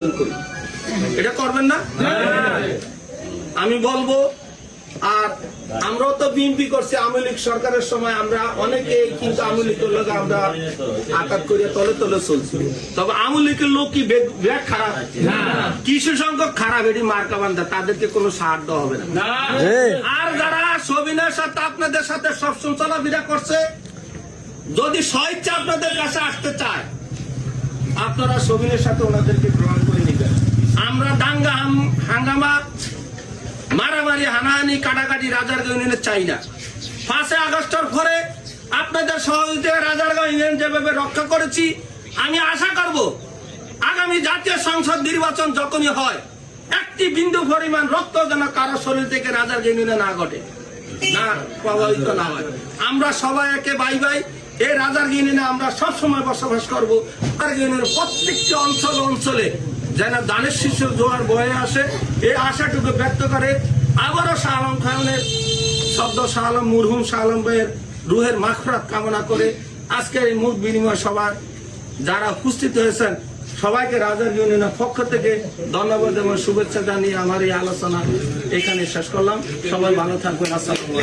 করি। এটা করবেন না? আমি বলব আর আমরাও তো বিএনপি করছি আওয়ামী লীগ সরকারের সময় আমরা অনেকে কিন্তু আওয়ামী লীগের লোক আমরা আঘাত করে তলে তলে চলছি। তবে আওয়ামী লীগের লোক কি বে- বেগ খারাপ? কিছু সংখ্যক খারাপ এটি মার্কা বান্ধা তাদেরকে কোনো সাহায্য দেওয়া হবে না। আর যারা সবিনের সাথে আপনাদের সাথে সবসময় চলাফেরা করছে যদি স্বইচ্ছা আপনাদের কাছে আসতে চায় আপনারা সবিনের সাথে ওনাদেরকে গ্রহণ করে নিবেন। আমরা দাঙ্গা হাঙ্গামা, মারামারি, হানাহানি, কাটাকাটি রাজারগাঁও ইউনিয়নে চাই না। পাঁচে আগস্টের পরে আপনাদের সহযোগিতায় রাজারগাঁও ইউনিয়ন যেভাবে রক্ষা করেছি, আমি আশা করব আগামী জাতীয় সংসদ নির্বাচন যখনই হয়, একটি বিন্দু পরিমাণ রক্ত যেন কারও শরীর থেকে রাজার ইউনিয়নে না ঘটে, না প্রভাবিত না হয়। আমরা সবাই একে বাই বাই এই রাজার ইউনিয়নে আমরা সব সময় বসবাস করব। ইউনিয়নের প্রত্যেকটি অঞ্চল অঞ্চলে যেন দানের শিশুর জোয়ার বয়ে আসে এই আশাটুকু ব্যক্ত করে আবারও শাহ আলম খানের শব্দ শাহ আলম, মুরহুম শাহ আলম ভাইয়ের রুহের মাখরাত কামনা করে আজকের এই মুখ বিনিময় সভার যারা উপস্থিত হয়েছেন, সবাইকে রাজার ইউনিয়নের পক্ষ থেকে ধন্যবাদ এবং শুভেচ্ছা জানিয়ে আমার এই আলোচনা এখানে শেষ করলাম। সবাই ভালো থাকবেন। আসসালামু